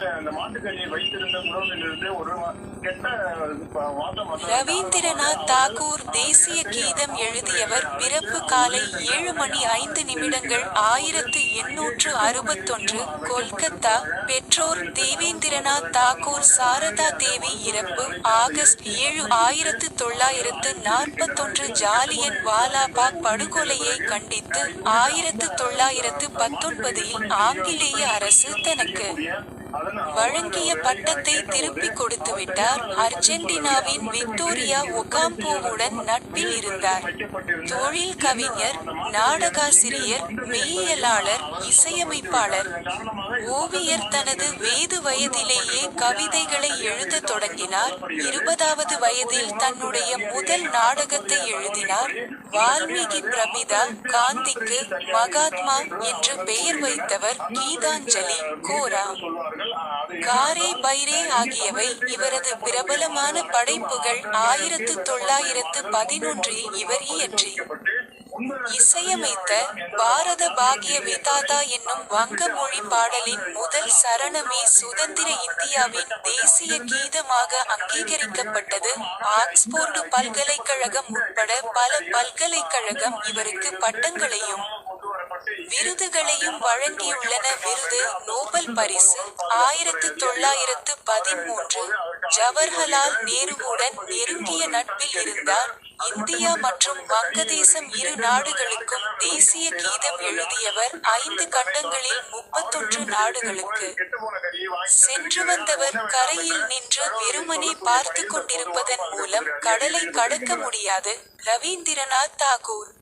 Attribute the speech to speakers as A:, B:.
A: அந்த வைத்திருந்த உணவிலிருந்து ஒரு கெட்ட.
B: ரவீந்திரநாத் தாகூர் தேசிய கீதம் எழுதியவர் பிறப்பு காலை ஏழு மணி ஐந்து நிமிடங்கள் ஆயிரத்து எண்ணூற்று அறுபத்தொன்று கொல்கத்தா பெற்றோர் தேவேந்திரநாத் தாகூர் சாரதா தேவி இறப்பு ஆகஸ்ட் ஏழு ஆயிரத்து தொள்ளாயிரத்து நாற்பத்தொன்று ஜாலியன் வாலாபாக் படுகொலையை கண்டித்து ஆயிரத்து தொள்ளாயிரத்து பத்தொன்பதில் ஆங்கிலேய அரசு தனக்கு வழங்கிய பட்டத்தை திருப்பிக் கொடுத்துவிட்டார் அர்ஜென்டினாவின் விக்டோரியா ஒகாம்போவுடன் நட்பில் இருந்தார். தொழில் கவிஞர் நாடகாசிரியர் மெய்யியலாளர் இசையமைப்பாளர். ஓவியர் தனது வேது வயதிலேயே கவிதைகளை எழுதத் தொடங்கினார். இருபதாவது வயதில் தன்னுடைய முதல் நாடகத்தை எழுதினார். வால்மீகி பிரமிதா காந்திக்கு மகாத்மா என்று பெயர் வைத்தவர் கீதாஞ்சலி கோரா. காரே பைரே ஆகியவை இவரது பிரபலமான படைப்புகள் ஆயிரத்து தொள்ளாயிரத்து பதினொன்றில் இவர் இயற்றி. இசையமைத்த பாரத பாகிய விதாதா என்னும் வங்க மொழி பாடலின் முதல் சரணமே சுதந்திர இந்தியாவின் தேசிய கீதமாக அங்கீகரிக்கப்பட்டது. ஆக்ஸ்போர்டு பல்கலைக்கழகம் உட்பட பல பல்கலைக்கழகம் இவருக்கு பட்டங்களையும் விருதுகளையும் வழங்கியுள்ளன விருது நோபல் பரிசு ஆயிரத்து தொள்ளாயிரத்து பதிமூன்று. ஜவஹர்லால் நேருவுடன் நெருங்கிய நட்பில் இருந்தார். இந்தியா மற்றும் வங்கதேசம் இரு நாடுகளுக்கும் தேசிய கீதம் எழுதியவர் ஐந்து கண்டங்களில் முப்பத்தொன்று நாடுகளுக்கு. சென்று வந்தவர் கரையில் நின்று வெறுமனே பார்த்து கொண்டிருப்பதன் மூலம் கடலை கடக்க முடியாது. ரவீந்திரநாத் தாகூர்